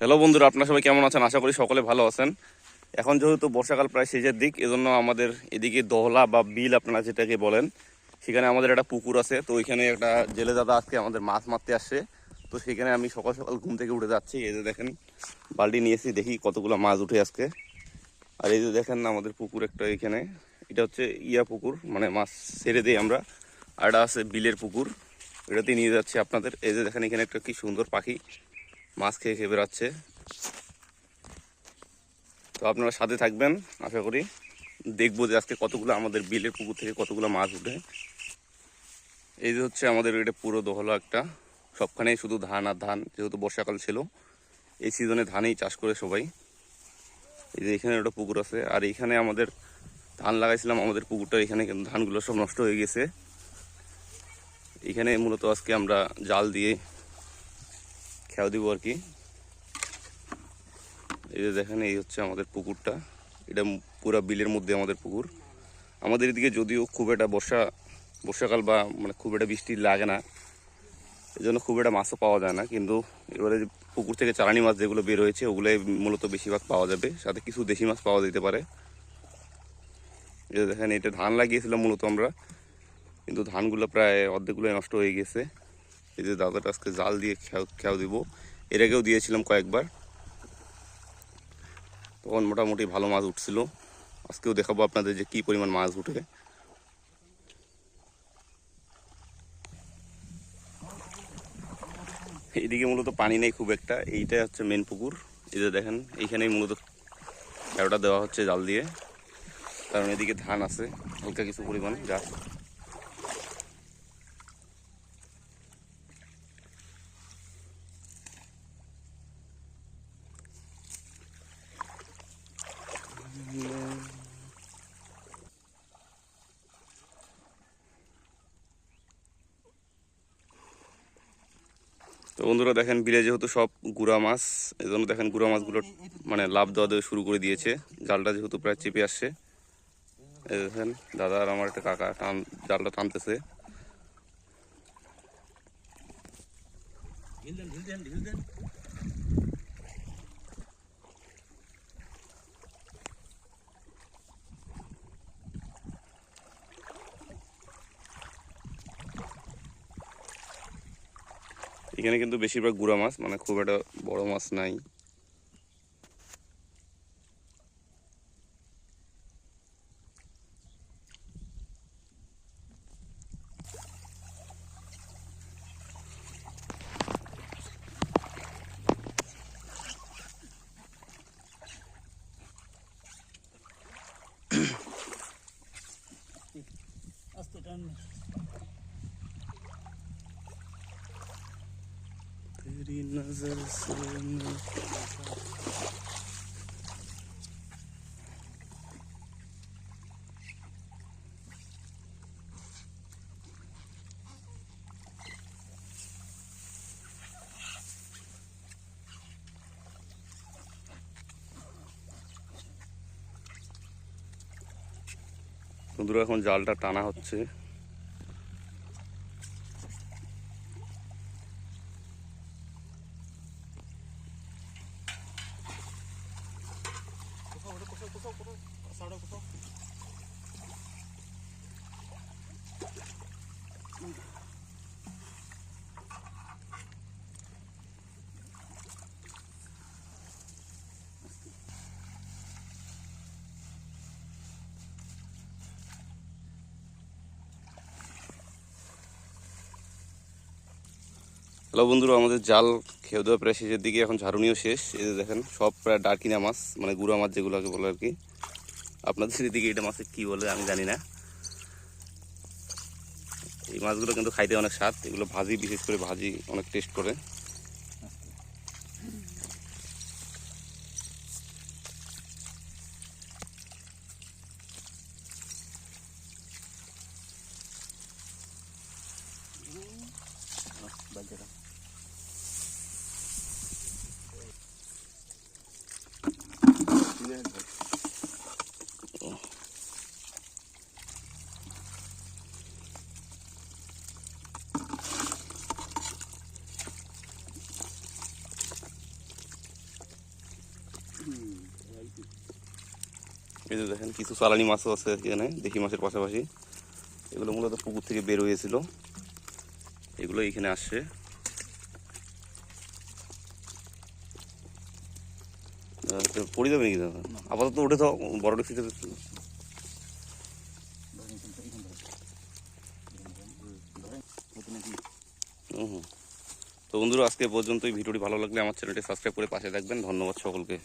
Hello বন্ধুরা, আপনারা সবাই কেমন আছেন? আশা করি সকলে ভালো আছেন। এখন যেহেতু বর্ষাকাল প্রায় শেষের দিক, এজন্য আমাদের এদিকে দহলা বা বিল আপনারা যেটাকে বলেন, সেখানে আমাদের একটা পুকুর আছে। তো ওইখানে একটা জেলে দাদা আজকে আমাদের মাছ মারতে আসছে। তো সেখানে আমি সকাল সকাল ঘুম থেকে উঠে যাচ্ছি। এই যে দেখেন, বালতি নিয়েছি দেখি কতগুলো মাছ উঠে আজকে। আর এই যে দেখেন আমাদের পুকুর একটা এখানে। এটা হচ্ছে ইয়া পুকুর মানে মাছ ছেড়ে দিই আমরা। আর এটা আছে বিলের পুকুর। এটাতে নিয়ে যাচ্ছি আপনাদের। এই যে দেখেন, এখানে একটা কি সুন্দর পাখি। মাছ খেয়ে খেয়ে বেড়াচ্ছে তো আপনারা সাথে থাকবেন, আশা করি। দেখব যে আজকে কতগুলো আমাদের বিলের পুকুর থেকে কতগুলো মাছ উঠে। এই যে হচ্ছে আমাদের এটা পুরো দহলো একটা। সবখানেই শুধু ধান আর ধান, যেহেতু বর্ষাকাল ছিল। এই সিজনে ধানেই চাষ করে সবাই। এই যে এখানে একটা পুকুর আছে, আর এখানে আমাদের ধান লাগাইছিলাম, আমাদের পুকুরটা এখানে কিন্তু ধানগুলো সব নষ্ট হয়ে গেছে। এখানে মূলত আজকে আমরা জাল দিয়ে খেয়াও দিব আর কি। এই যে দেখেন, এই হচ্ছে আমাদের পুকুরটা। এটা পুরো বিলের মধ্যে আমাদের পুকুর। আমাদের এদিকে যদিও খুব একটা বর্ষা, বর্ষাকাল বা মানে খুব একটা বৃষ্টি লাগে না এই জন্য খুব একটা মাছও পাওয়া যায় না। কিন্তু এবারে পুকুর থেকে চালানি মাছ যেগুলো বের হয়েছে, ওগুলোই মূলত বেশিরভাগ পাওয়া যাবে। সাথে কিছু দেশি মাছ পাওয়া যেতে পারে। দেখেন, এটা ধান লাগিয়েছিলাম মূলত আমরা। কিন্তু ধানগুলো প্রায় অর্ধেকগুলোই নষ্ট হয়ে গেছে। এই যে দাদাটা আজকে জাল দিয়ে খেয়াও দিব। এর আগেও দিয়েছিলাম কয়েকবার। তখন মোটামুটি ভালো মাছ উঠছিল। আজকেও দেখাবো আপনাদের যে কি পরিমাণ মাছ উঠে। এইদিকে মূলত পানি নেই খুব একটা। এইটাই হচ্ছে মেন পুকুর। এই যে দেখেন, এইখানেই মূলত খেয়াটা দেওয়া হচ্ছে জাল দিয়ে। কারণ এদিকে ধান আছে, হালকা কিছু পরিমাণ, যা তো বন্ধুরা দেখেন বিলে যেহেতু সব গুড়া মাছ এই জন্য দেখেন গুড়া মাছগুলো মানে লাভ দেওয়া দেওয়া শুরু করে দিয়েছে। জালটা যেহেতু প্রায় চেপে আসছে। দেখেন, দাদা আর আমার একটা কাকা টান জালটা টানতেছে। এখানে কিন্তু বেশিরভাগ গুড়া মাছ মানে খুব একটা বড় মাছ নাই আস্তে টান तेरी नजर से मैं- বন্ধুরা এখন জালটা টানা হচ্ছে হ্যালো বন্ধুরা, আমাদের জাল খেয়ে দেওয়া প্রায় শেষের দিকে, এখন ঝাড়ুনিও শেষ। এই যে দেখেন, সব প্রায় ডাকিনা মাছ মানে গুঁড়া মাছ যেগুলোকে বলে আর কি। আপনাদের দিকে এটা মাছে কি বলে আমি জানি না। এই মাছগুলো কিন্তু খাইতে অনেক স্বাদ, এগুলো ভাজি, বিশেষ করে ভাজি অনেক টেস্ট করে। এই যে দেখেন কিছু চালানি মাছও আছে এখানে দেশি মাছের পাশাপাশি। এগুলো মূলত পুকুর থেকে বের হয়েছিল। এগুলো এখানে আসছে। পড়ে যাবে নাকি দাদা? আপাতত উঠে তো বড় ডিক্সিতে হুম তো বন্ধুরা আজকে পর্যন্ত এই ভিডিওটি ভালো লাগলে আমার চ্যানেলটি সাবস্ক্রাইব করে পাশে থাকবেন। ধন্যবাদ সকলকে।